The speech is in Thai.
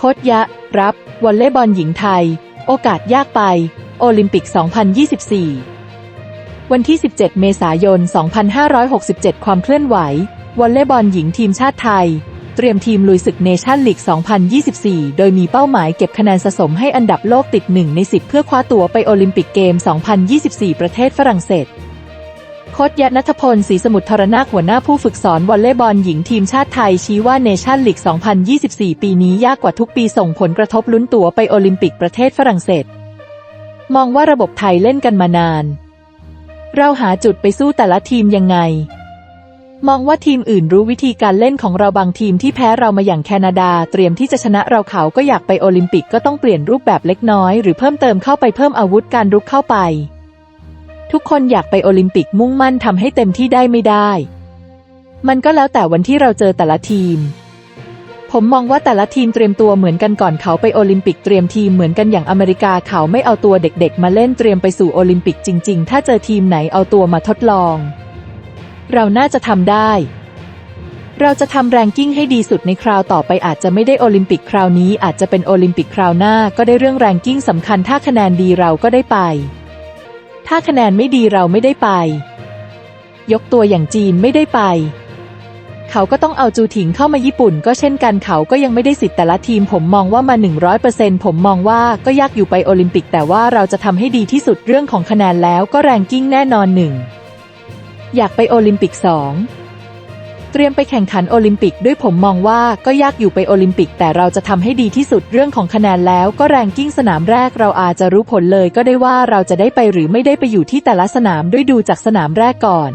โคตยะ รับ วอลเลย์บอลหญิงไทย โอกาสยากไป โอลิมปิก 2024 วันที่ 17 เมษายน 2567 ความเคลื่อนไหว วอลเลย์บอลหญิงทีมชาติไทย เตรียมทีมลุยศึกเนชั่นลีก 2024 โดยมีเป้าหมายเก็บคะแนนสะสมให้อันดับโลกติด 1 ใน 10 เพื่อคว้าตั๋วไปโอลิมปิกเกม 2024 ประเทศฝรั่งเศส โค้ชยะนัทพลศรีสมุทรธรนาคหัวหน้าผู้ฝึกสอนวอลเลย์บอลหญิงทีมชาติไทยชี้ว่าเนชั่นลีก 2024 ปีนี้ยากกว่าทุกปีส่งผลกระทบลุ้นตั๋วไปโอลิมปิกประเทศฝรั่งเศส มองว่าระบบไทยเล่นกันมานาน เราหาจุดไปสู้แต่ละทีมยังไง มองว่าทีมอื่นรู้วิธีการเล่นของเราบางทีมที่แพ้เรามาอย่างแคนาดา เตรียมที่จะชนะเราเขาก็อยากไปโอลิมปิกก็ต้องเปลี่ยนรูปแบบเล็กน้อย หรือเพิ่มเติมเข้าไปเพิ่มอาวุธการรุกเข้าไป ทุกคนอยากไปโอลิมปิกมุ่งมั่นทำให้เต็มที่ได้ไม่ได้ มันก็แล้วแต่วันที่เราเจอแต่ละทีม ผมมองว่าแต่ละทีมเตรียมตัวเหมือนกันก่อนเขาไปโอลิมปิกเตรียมทีมเหมือนกันอย่างอเมริกาเขาไม่เอาตัวเด็กๆ มาเล่นเตรียมไปสู่โอลิมปิกจริง ๆ ถ้าเจอทีมไหนเอาตัวมาทดลอง เราน่าจะทำได้ เราจะทำแรงกิ้งให้ดีสุดในคราวต่อไปอาจจะไม่ได้โอลิมปิกคราวนี้อาจจะเป็นโอลิมปิกคราวหน้าก็ได้เรื่องแรงกิ้งสำคัญถ้าคะแนนดีเราก็ได้ไป ถ้าคะแนนไม่ดีเราไม่ได้ไป ยกตัวอย่างจีนไม่ได้ไป เขาก็ต้องเอาจูถิงเข้ามาญี่ปุ่น ก็เช่นกันเขาก็ยังไม่ได้สิทธิ์แต่ละทีมผมมองว่ามา 100%ผมมองว่าก็ยากอยู่ไปโอลิมปิก แต่ว่าเราจะทำให้ดีที่สุดเรื่องของคะแนนแล้วก็แรงกิ้งแน่นอนหนึ่งอยากไปโอลิมปิก2 เตรียมไปแข่งขันโอลิมปิกด้วยผมมองว่าก็ยากอยู่ไปโอลิมปิก แต่เราจะทำให้ดีที่สุดเรื่องของคะแนนแล้วก็แรงกิ้งสนามแรกเราอาจจะรู้ผลเลยก็ได้ว่าเราจะได้ไปหรือไม่ได้ไปอยู่ที่แต่ละสนามด้วยดูจากสนามแรกก่อน